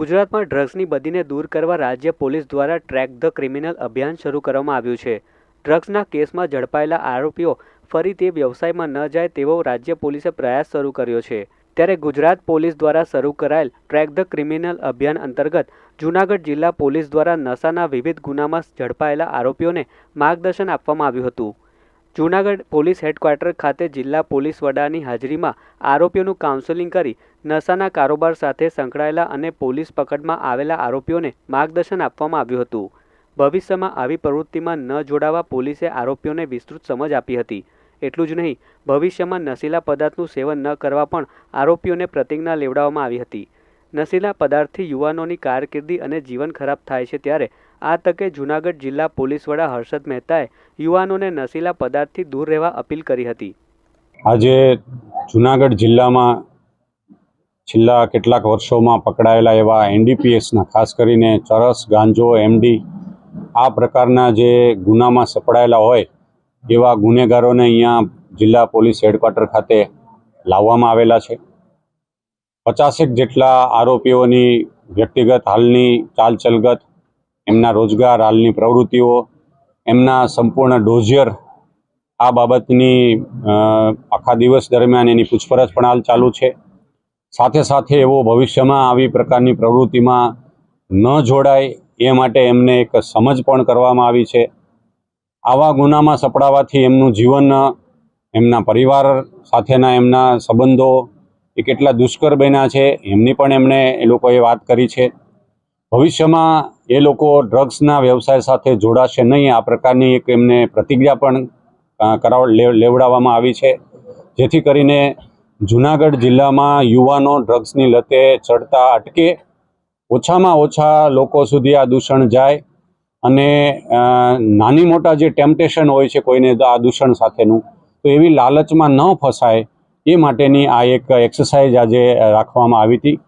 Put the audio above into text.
ગુજરાતમાં ડ્રગ્સની બદીને દૂર કરવા રાજ્ય પોલીસ દ્વારા ટ્રેક ધ ક્રિમિનલ અભિયાન શરૂ કરવામાં આવ્યું છે. ડ્રગ્સના કેસમાં ઝડપાયેલા આરોપીઓ ફરી તે વ્યવસાયમાં ન જાય તેવો રાજ્ય પોલીસે પ્રયાસ શરૂ કર્યો છે. ત્યારે ગુજરાત પોલીસ દ્વારા શરૂ કરાયેલ ટ્રેક ધ ક્રિમિનલ અભિયાન અંતર્ગત જૂનાગઢ જિલ્લા પોલીસ દ્વારા નશાના વિવિધ ગુનામાં ઝડપાયેલા આરોપીઓને માર્ગદર્શન આપવામાં આવ્યું હતું. જૂનાગઢ પોલીસ હેડક્વાર્ટર ખાતે જિલ્લા પોલીસ વડાની હાજરીમાં આરોપીઓનું કાઉન્સેલિંગ કરી નશાના કારોબાર સાથે સંકળાયેલા અને પોલીસ પકડમાં આવેલા આરોપીઓને માર્ગદર્શન આપવામાં આવ્યું હતું. ભવિષ્યમાં આવી પ્રવૃત્તિમાં ન જોડાવા પોલીસે આરોપીઓને વિસ્તૃત સમજ આપી હતી. એટલું જ નહીં, ભવિષ્યમાં નશીલા પદાર્થનું સેવન ન કરવા પણ આરોપીઓને પ્રતિજ્ઞા લેવડાવવામાં આવી હતી. નશીલા પદાર્થથી યુવાનોની કારકિર્દી અને જીવન ખરાબ થાય છે ત્યારે આ તકે જૂનાગઢ જિલ્લા પોલીસ વડા હર્ષદ મહેતાએ યુવાનોને નશીલા પદાર્થથી દૂર રહેવા અપીલ કરી હતી. આજે જુનાગઢ જિલ્લામાં છેલ્લા કેટલાક વર્ષોમાં પકડાયેલા એવા એનડીપીએસના, ખાસ કરીને ચરસ, ગાંજો, એમડી, આ પ્રકારના જે ગુનામાં સપડાયેલા હોય, એવા ગુનેગારોને અહીંયા જિલ્લા પોલીસ હેડક્વાર્ટર ખાતે લાવવામાં આવેલા છે. પચાસેક જેટલા આરોપીઓની વ્યક્તિગત હાલની ચાલચલગત એમના રોજગાર, હાલની પ્રવૃત્તિઓ, એમના સંપૂર્ણ ડોઝિયર આ બાબતની આખા દિવસ દરમિયાન એની પૂછપરછ પણ હાલ ચાલુ છે. સાથે સાથે એવો ભવિષ્યમાં આવી પ્રકારની પ્રવૃત્તિમાં ન જોડાય એ માટે એમને એક સમજ પણ કરવામાં આવી છે. આવા ગુનામાં સપડાવાથી એમનું જીવન, એમના પરિવાર સાથેના એમના સંબંધો એ કેટલા દુષ્કર બન્યા છે એમની પણ એમણે એ લોકોએ વાત કરી છે. ભવિષ્યમાં એ લોકો ડ્રગ્સના વ્યવસાય સાથે જોડાશે નહીં. આ પ્રકારની એક એમને પ્રતિજ્ઞા પણ કરાવ લેવડાવવામાં આવી છે. જેથી કરીને જુનાગઢ જિલ્લામાં યુવાનો ડ્રગ્સની લતે ચડતા અટકે. ઓછામાં ઓછા લોકો સુધી આ દૂષણ જાય અને નાની મોટા જે ટેમ્પટેશન હોય છે કોઈને આ દૂષણ સાથેનું, તો એવી લાલચમાં ન ફસાય એ માટેની આ એક એક્સરસાઇઝ આજે રાખવામાં આવી હતી.